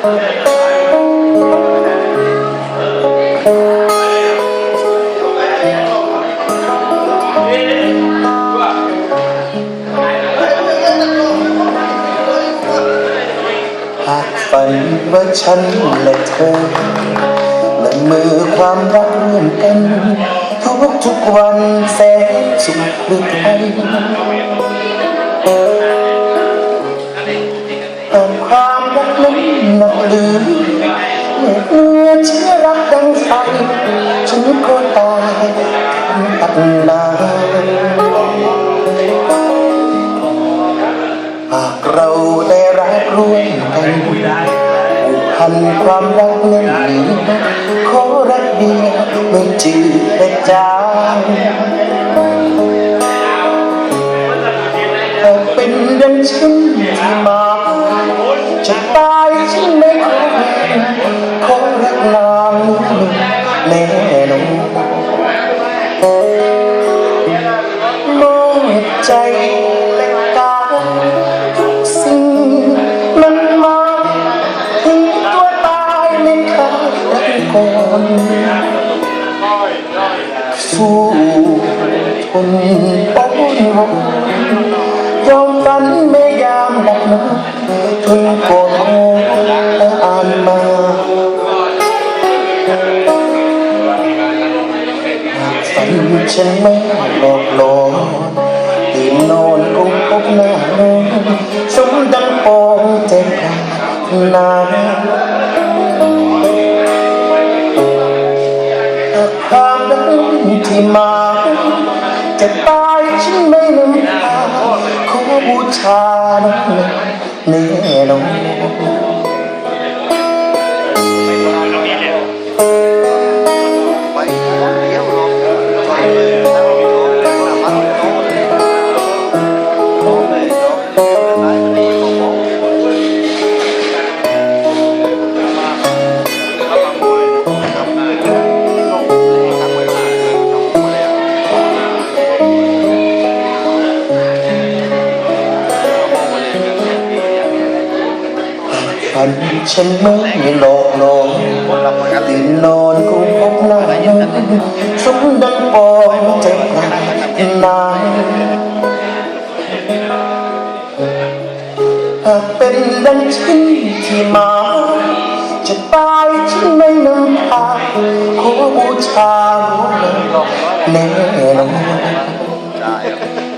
หากฝันว่าฉันและเธอและมือความรักร่วมกัน ทุกทุกวันแสนสุขหรือไทย หนักหรือเมื่อเมื่อเชื่อรักดังไฟฉันก็ตายตัดนานหากเราได้รักร่วมกันผูกพันความรักนั้นนี้ขอรักเดียวไม่จืดและจางแต่เป็นดังฉัน กก่อนสู้ทนป้อนวอนยอมฝันไม่ยามหลับนอนทนกอดและอ่านมาฝันฉันไม่หลอกหลอนตื่นนอน จะตายฉันไม่ลืมตาขอบูชาน้องแน่นอน ฝันฉันไม่หลอกหลอนตื่นนอนคงพบหน้าสมดังปองใจปรารถนาหากเป็นดังฉันที่มา จะตายฉันไม่นำตาขอบูชาแน่นอน